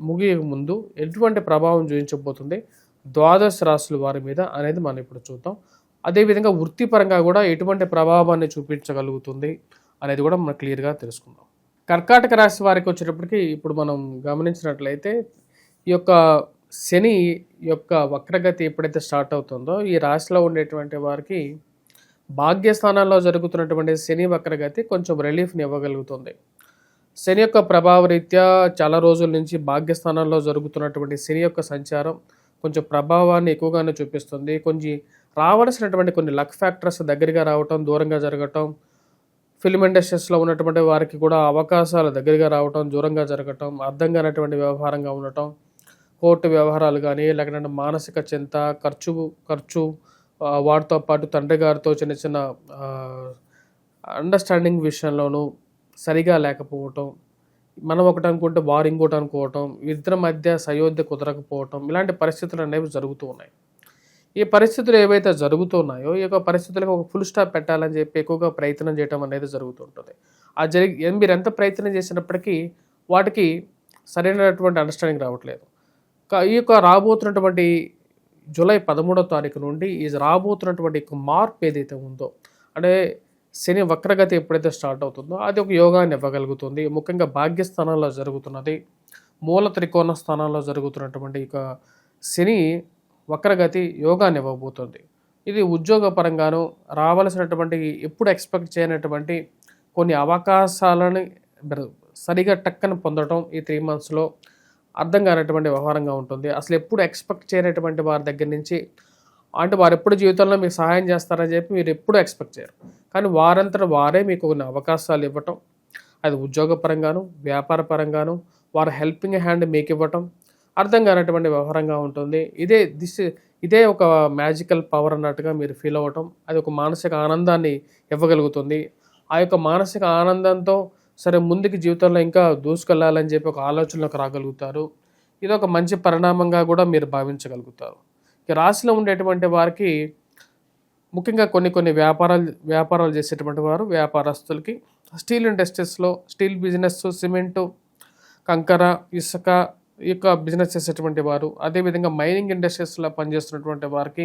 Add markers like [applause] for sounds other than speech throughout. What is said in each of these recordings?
ముగియ ముందు ఎటువంటి ప్రభావం చూపించబోతుంది? ద్వాదశ రాశుల వారి మీద అనేది మనం ఇప్పుడు చూద్దాం. అదేవిధంగా వృత్తిపరంగా కూడా ఎటువంటి ప్రభావాన్ని చూపించగలుగుతుంది అనేది కూడా మనం క్లియర్గా తెలుసుకుందాం. కర్కాటక రాశి వారికి వచ్చేటప్పటికి ఇప్పుడు మనం గమనించినట్లయితే ఈ యొక్క శని యొక్క వక్రగతి ఎప్పుడైతే స్టార్ట్ అవుతుందో ఈ రాశిలో ఉండేటువంటి వారికి భాగ్యస్థానాల్లో జరుగుతున్నటువంటి శని వక్రగతి కొంచెం రిలీఫ్ని ఇవ్వగలుగుతుంది. శని యొక్క ప్రభావ రీత్యా చాలా రోజుల నుంచి భాగ్యస్థానంలో జరుగుతున్నటువంటి శని యొక్క సంచారం కొంచెం ప్రభావాన్ని ఎక్కువగానే చూపిస్తుంది. కొంచెం రావాల్సినటువంటి కొన్ని లక్ ఫ్యాక్టర్స్ దగ్గరగా రావటం దూరంగా జరగటం ఫిల్మ్ ఇండస్ట్రీస్లో ఉన్నటువంటి వారికి కూడా అవకాశాలు దగ్గరగా రావటం దూరంగా జరగటం అర్థం కానటువంటి వ్యవహారంగా ఉండటం కోర్టు వ్యవహారాలు కానీ లేకపోతే మానసిక చింత ఖర్చు ఖర్చు వాటితో పాటు తండ్రి గారితో చిన్న చిన్న అండర్స్టాండింగ్ విషయంలోనూ సరిగా లేకపోవటం మనం ఒకటి అనుకుంటే వారు ఇంకోటి అనుకోవటం ఇద్దరి మధ్య సయోధ్య కుదరకపోవటం ఇలాంటి పరిస్థితులు అనేవి జరుగుతూ ఉన్నాయి. ఈ పరిస్థితులు ఏవైతే జరుగుతున్నాయో ఈ యొక్క పరిస్థితులకు ఒక ఫుల్ స్టాప్ పెట్టాలని చెప్పి ఎక్కువగా ప్రయత్నం చేయడం అనేది జరుగుతుంటుంది ఆ జరిగి మీరు ఎంత ప్రయత్నం చేసినప్పటికీ వాటికి సరైనటువంటి అండర్స్టాండింగ్ రావట్లేదు. ఈ యొక్క రాబోతున్నటువంటి జూలై పదమూడో తారీఖు నుండి ఈ రాబోతున్నటువంటి మార్పు ఏదైతే ఉందో అంటే శని వక్రగతి ఎప్పుడైతే స్టార్ట్ అవుతుందో అది ఒక యోగాన్ని ఇవ్వగలుగుతుంది. ముఖ్యంగా భాగ్యస్థానంలో జరుగుతున్నది. మూల త్రికోణ స్థానంలో జరుగుతున్నటువంటి ఇక శని వక్రగతి యోగాన్ని ఇవ్వబోతుంది. ఇది ఉద్యోగపరంగాను రావలసినటువంటి ఎప్పుడు ఎక్స్పెక్ట్ చేయనటువంటి కొన్ని అవకాశాలను సరిగా టక్కన పొందడం ఈ త్రీ మంత్స్లో అర్థం కానటువంటి వ్యవహారంగా ఉంటుంది. అసలు ఎప్పుడు ఎక్స్పెక్ట్ చేయనటువంటి వారి దగ్గర నుంచి అంటే వారు ఎప్పుడు జీవితంలో మీకు సహాయం చేస్తారని చెప్పి మీరు ఎప్పుడు ఎక్స్పెక్ట్ చేయరు. కానీ వారంతట వారే మీకు కొన్ని అవకాశాలు ఇవ్వటం అది ఉద్యోగపరంగాను వ్యాపార పరంగాను వారు హెల్పింగ్ హ్యాండ్ మీకు ఇవ్వటం అర్థం కానటువంటి వ్యవహారంగా ఉంటుంది. ఇదే దిస్ ఇదే ఒక మ్యాజికల్ పవర్ అన్నట్టుగా మీరు ఫీల్ అవ్వటం అది ఒక మానసిక ఆనందాన్ని ఇవ్వగలుగుతుంది. ఆ యొక్క మానసిక ఆనందంతో సరే ముందుకు జీవితంలో ఇంకా దూసుకెళ్ళాలని చెప్పి ఒక ఆలోచనలోకి రాగలుగుతారు. ఇది ఒక మంచి పరిణామంగా కూడా మీరు భావించగలుగుతారు. ఈ రాశిలో ఉండేటువంటి వారికి ముఖ్యంగా కొన్ని కొన్ని వ్యాపారాలు వ్యాపారాలు చేసేటువంటి వారు వ్యాపారస్తులకి స్టీల్ ఇండస్ట్రీస్లో స్టీల్ బిజినెస్ సిమెంటు కంకర ఇసుక ఈ యొక్క బిజినెస్ చేసేటువంటి వారు అదేవిధంగా మైనింగ్ ఇండస్ట్రీస్లో పనిచేస్తున్నటువంటి వారికి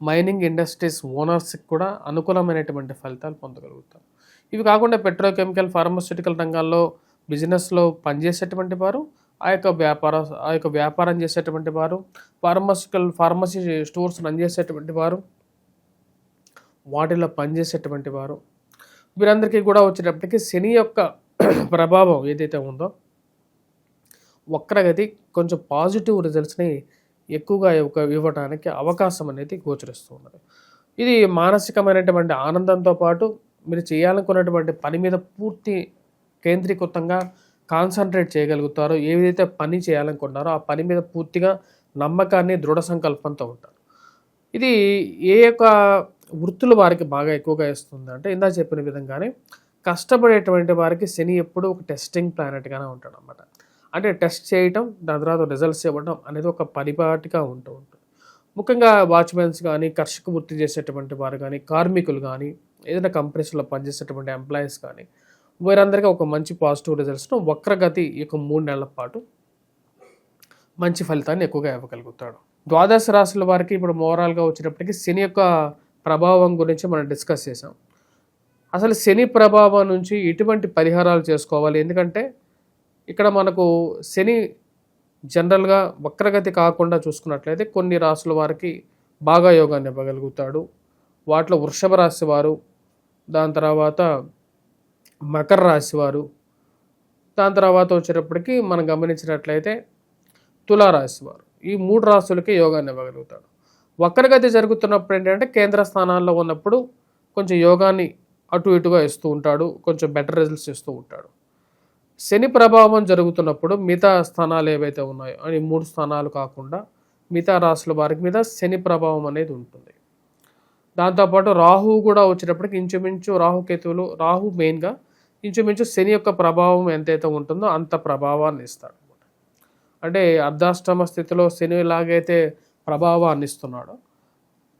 మైనింగ్ ఇండస్ట్రీస్ ఓనర్స్కి కూడా అనుకూలమైనటువంటి ఫలితాలు పొందగలుగుతారు. ఇవి కాకుండా పెట్రోకెమికల్ ఫార్మస్యూటికల్ రంగాల్లో బిజినెస్లో పనిచేసేటువంటి వారు ఆ యొక్క వ్యాపార ఆ యొక్క వ్యాపారం చేసేటువంటి వారు ఫార్మసికల్ ఫార్మసీ స్టోర్స్ రన్ చేసేటువంటి వారు వాటిలో పనిచేసేటువంటి వారు. వీరందరికీ కూడా వచ్చేటప్పటికి శని యొక్క [clears throat] ప్రభావం ఏదైతే ఉందో వక్రగతి కొంచెం పాజిటివ్ రిజల్ట్స్ని ఎక్కువగా ఇవ్వడానికి అవకాశం అనేది గోచరిస్తూ ఉన్నది. ఇది మానసికమైనటువంటి ఆనందంతో పాటు మీరు చేయాలనుకున్నటువంటి పని మీద పూర్తి కేంద్రీకృతంగా కాన్సన్ట్రేట్ చేయగలుగుతారో ఏదైతే పని చేయాలనుకుంటున్నారో ఆ పని మీద పూర్తిగా నమ్మకాన్ని దృఢ సంకల్పంతో ఉంటారు. ఇది ఏ యొక్క వృత్తులు వారికి బాగా ఎక్కువగా ఇస్తుంది అంటే ఇందా చెప్పిన విధంగానే కష్టపడేటువంటి వారికి శని ఎప్పుడూ ఒక టెస్టింగ్ ప్లానెట్గానే ఉంటాడు అనమాట అంటే టెస్ట్ చేయటం దాని తర్వాత రిజల్ట్స్ ఇవ్వడం అనేది ఒక పరిపాటిగా ఉంటూ ఉంటుంది. ముఖ్యంగా వాచ్మెన్స్ కానీ కర్షక వృత్తి చేసేటువంటి వారు కానీ కార్మికులు కానీ ఏదైనా కంపెనీస్లో పనిచేసేటువంటి ఎంప్లాయీస్ కానీ వీరందరికీ ఒక మంచి పాజిటివ్ రిజల్ట్స్ను వక్రగతి యొక్క మూడు నెలల పాటు మంచి ఫలితాన్ని ఎక్కువగా ఇవ్వగలుగుతాడు. ద్వాదశ రాశుల వారికి ఇప్పుడు మోరాల్గా వచ్చినప్పటికీ శని యొక్క ప్రభావం గురించి మనం డిస్కస్ చేసాం అసలు శని ప్రభావం నుంచి ఎటువంటి పరిహారాలు చేసుకోవాలి? ఎందుకంటే ఇక్కడ మనకు శని జనరల్గా వక్రగతి కాకుండా చూసుకున్నట్లయితే కొన్ని రాసుల వారికి బాగా యోగాన్ని ఇవ్వగలుగుతాడు. వాటిలో వృషభ రాశి వారు దాని తర్వాత మకర రాశి వారు. దాని తర్వాత వచ్చేటప్పటికి మనం గమనించినట్లయితే తులారాశి వారు. ఈ మూడు రాశులకే యోగాన్ని ఇవ్వగలుగుతాడు వక్రగతి జరుగుతున్నప్పుడు ఏంటంటే కేంద్ర స్థానాల్లో ఉన్నప్పుడు కొంచెం యోగాన్ని అటు ఇటుగా ఇస్తూ ఉంటాడు. కొంచెం బెటర్ రిజల్ట్స్ ఇస్తూ ఉంటాడు. శని ప్రభావం జరుగుతున్నప్పుడు మిగతా స్థానాలు ఏవైతే ఉన్నాయో అని మూడు స్థానాలు కాకుండా మిగతా రాశుల వారికి మీద శని ప్రభావం అనేది ఉంటుంది. దాంతోపాటు రాహు కూడా వచ్చేటప్పటికి ఇంచుమించు రాహుకేతువులు రాహు మెయిన్గా ఇంచుమించు శని యొక్క ప్రభావం ఎంతైతే ఉంటుందో అంత ప్రభావాన్ని ఇస్తాడు అంటే అర్ధాష్టమ స్థితిలో శని ఎలాగైతే ప్రభావాన్ని ఇస్తున్నాడో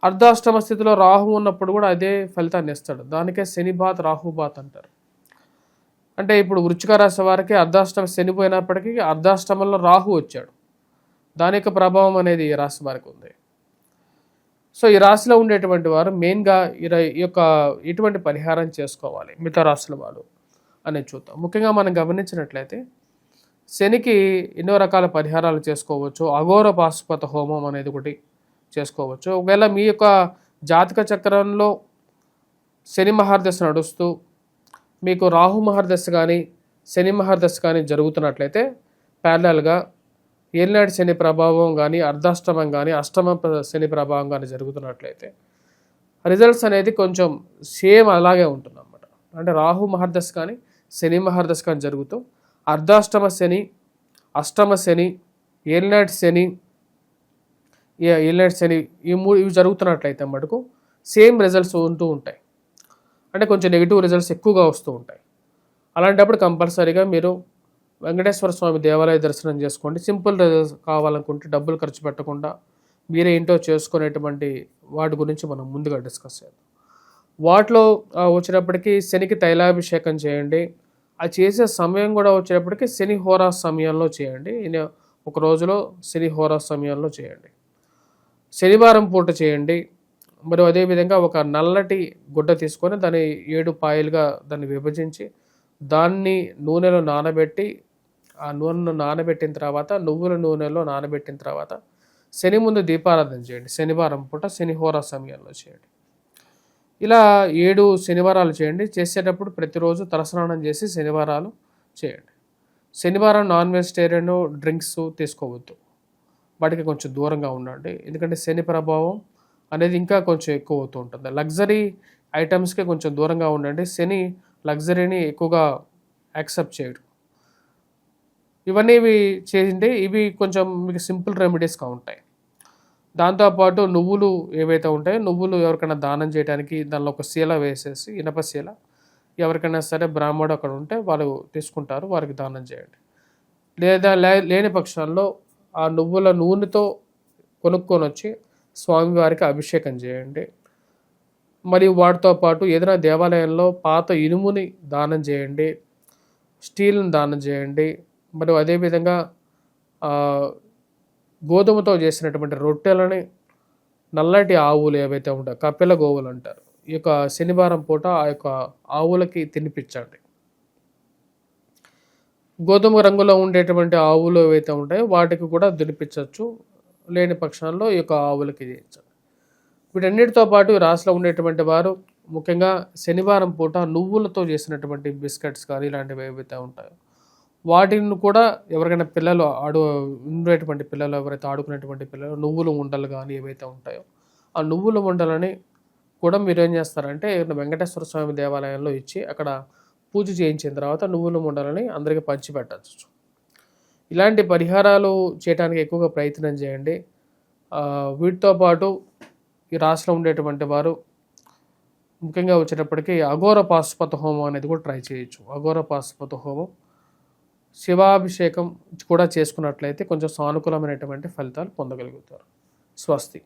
అర్ధాష్టమ స్థితిలో రాహు ఉన్నప్పుడు కూడా అదే ఫలితాన్ని ఇస్తాడు. దానికే శని బాత్ రాహు బాత్ అంటారు. అంటే ఇప్పుడు వృచ్చిక రాశి వారికి అర్ధాష్టమ శని పోయినప్పటికీ అర్ధాష్టమంలో రాహు వచ్చాడు. దాని యొక్క ప్రభావం అనేది ఈ రాశి వారికి ఉంది. సో ఈ రాశిలో ఉండేటువంటి వారు మెయిన్గా ఈ ఈ యొక్క ఇటువంటి పరిహారం చేసుకోవాలి మిగతా రాశుల వాళ్ళు అనేది చూద్దాం. ముఖ్యంగా మనం గమనించినట్లయితే శనికి ఎన్నో రకాల పరిహారాలు చేసుకోవచ్చు. అఘోర పాశుపత హోమం అనేది ఒకటి చేసుకోవచ్చు. ఒకవేళ మీ యొక్క జాతక చక్రంలో శని మహర్దశ నడుస్తూ మీకు రాహు మహర్దశ కానీ శని మహర్దశ కానీ జరుగుతున్నట్లయితే ప్యారలల్గా ఏలినాటి శని ప్రభావం కానీ అర్ధాష్టమం కానీ అష్టమ శని ప్రభావం కానీ జరుగుతున్నట్లయితే రిజల్ట్స్ అనేది కొంచెం సేమ్ అలాగే ఉంటుంది అన్నమాట అంటే రాహు మహర్దశ కానీ శని మహర్దశకం జరుగుతూ అర్ధాష్టమ శని అష్టమ శని ఏలినాటి శని ఏ- ఏలినాటి శని ఈ మూడు ఇవి జరుగుతున్నట్లయితే మటుకు సేమ్ రిజల్ట్స్ ఉంటూ ఉంటాయి. అంటే కొంచెం నెగిటివ్ రిజల్ట్స్ ఎక్కువగా వస్తూ ఉంటాయి. అలాంటప్పుడు కంపల్సరీగా మీరు వెంకటేశ్వర స్వామి దేవాలయ దర్శనం చేసుకోండి. సింపుల్ రిజల్ట్స్ కావాలనుకుంటే డబ్బులు ఖర్చు పెట్టకుండా మీరే ఏంటో చేసుకునేటువంటి వాటి గురించి మనం ముందుగా డిస్కస్ చేద్దాం. వాటిలో వచ్చినప్పటికీ వచ్చేటప్పటికి శనికి తైలాభిషేకం చేయండి. అది చేసే సమయం కూడా వచ్చేటప్పటికి శని హోరా సమయంలో చేయండి. ఒక రోజులో శని హోరా సమయంలో చేయండి. శనివారం పూట చేయండి. మరియు అదేవిధంగా ఒక నల్లటి గుడ్డ తీసుకొని దాన్ని ఏడు పాయలుగా దాన్ని విభజించి దాన్ని నూనెలో నానబెట్టి ఆ నూనెను నానబెట్టిన తర్వాత నువ్వుల నూనెలో నానబెట్టిన తర్వాత శని ముందు దీపారాధన చేయండి. శనివారం పూట శనిహోర సమయంలో చేయండి. ఇలా ఏడు శనివారాలు చేయండి. చేసేటప్పుడు ప్రతిరోజు తలస్నానం చేసి శనివారాలు చేయండి. శనివారం నాన్ వెజిటేరియన్ డ్రింక్స్ తీసుకోవద్దు. వాటికి కొంచెం దూరంగా ఉండండి. ఎందుకంటే శని ప్రభావం అనేది ఇంకా కొంచెం ఎక్కువ అవుతూ ఉంటుంది. లగ్జరీ ఐటమ్స్కి కొంచెం దూరంగా ఉండండి. శని లగ్జరీని ఎక్కువగా యాక్సెప్ట్ చేయడు ఇవన్నీ ఇవి చేయండి. ఇవి కొంచెం మీకు సింపుల్ రెమెడీస్గా ఉంటాయి. దాంతోపాటు నువ్వులు ఏవైతే ఉంటాయో నువ్వులు ఎవరికైనా దానం చేయడానికి దానిలో ఒక శీల వేసేసి ఇనప శీల ఎవరికైనా సరే బ్రాహ్మడు అక్కడ ఉంటే వాళ్ళు తీసుకుంటారు వారికి దానం చేయండి. లేదా లే- లేని పక్షాల్లో ఆ నువ్వుల నూనెతో కొనుక్కొని వచ్చి స్వామివారికి అభిషేకం చేయండి. మరియు వాటితో పాటు ఏదైనా దేవాలయంలో పాత ఇనుముని దానం చేయండి స్టీల్ని దానం చేయండి. మరియు అదేవిధంగా గోధుమతో చేసినటువంటి రొట్టెలని నల్లటి ఆవులు ఏవైతే ఉంటాయో కపిల గోవులు అంటారు. ఈ యొక్క శనివారం పూట ఆ యొక్క ఆవులకి తినిపించండి. గోధుమ రంగులో ఉండేటువంటి ఆవులు ఏవైతే ఉంటాయో వాటికి కూడా తినిపించవచ్చు. లేని పక్షాల్లో ఈ యొక్క ఆవులకి చేయించండి. వీటన్నిటితో పాటు రాసులో రాశిలో ఉండేటువంటి వారు ముఖ్యంగా శనివారం పూట నువ్వులతో చేసినటువంటి బిస్కెట్స్ కానీ ఇలాంటివి ఏవైతే ఉంటాయో వాటిని కూడా ఎవరికైనా పిల్లలు ఆడు ఉండేటువంటి పిల్లలు ఎవరైతే ఆడుకునేటువంటి పిల్లలు నువ్వుల ఉండలు కానీ ఏవైతే ఉంటాయో ఆ నువ్వుల ఉండలని కూడా మీరు ఏం చేస్తారంటే వెంకటేశ్వర స్వామి దేవాలయంలో ఇచ్చి అక్కడ పూజ చేయించిన తర్వాత నువ్వుల ఉండలని అందరికీ పంచిపెట్టచ్చు. ఇలాంటి పరిహారాలు చేయడానికి ఎక్కువగా ప్రయత్నం చేయండి. వీటితో పాటు ఈ రాష్ట్రంలో ఉండేటువంటి వారు ముఖ్యంగా వచ్చేటప్పటికి అఘోర పాశుపత హోమం అనేది కూడా ట్రై చేయొచ్చు. అఘోర పాశుపత హోమం శివాభిషేకం కూడా చేసుకున్నట్లయితే కొంచెం సానుకూలమైనటువంటి ఫలితాలు పొందగలుగుతారు. స్వస్తి.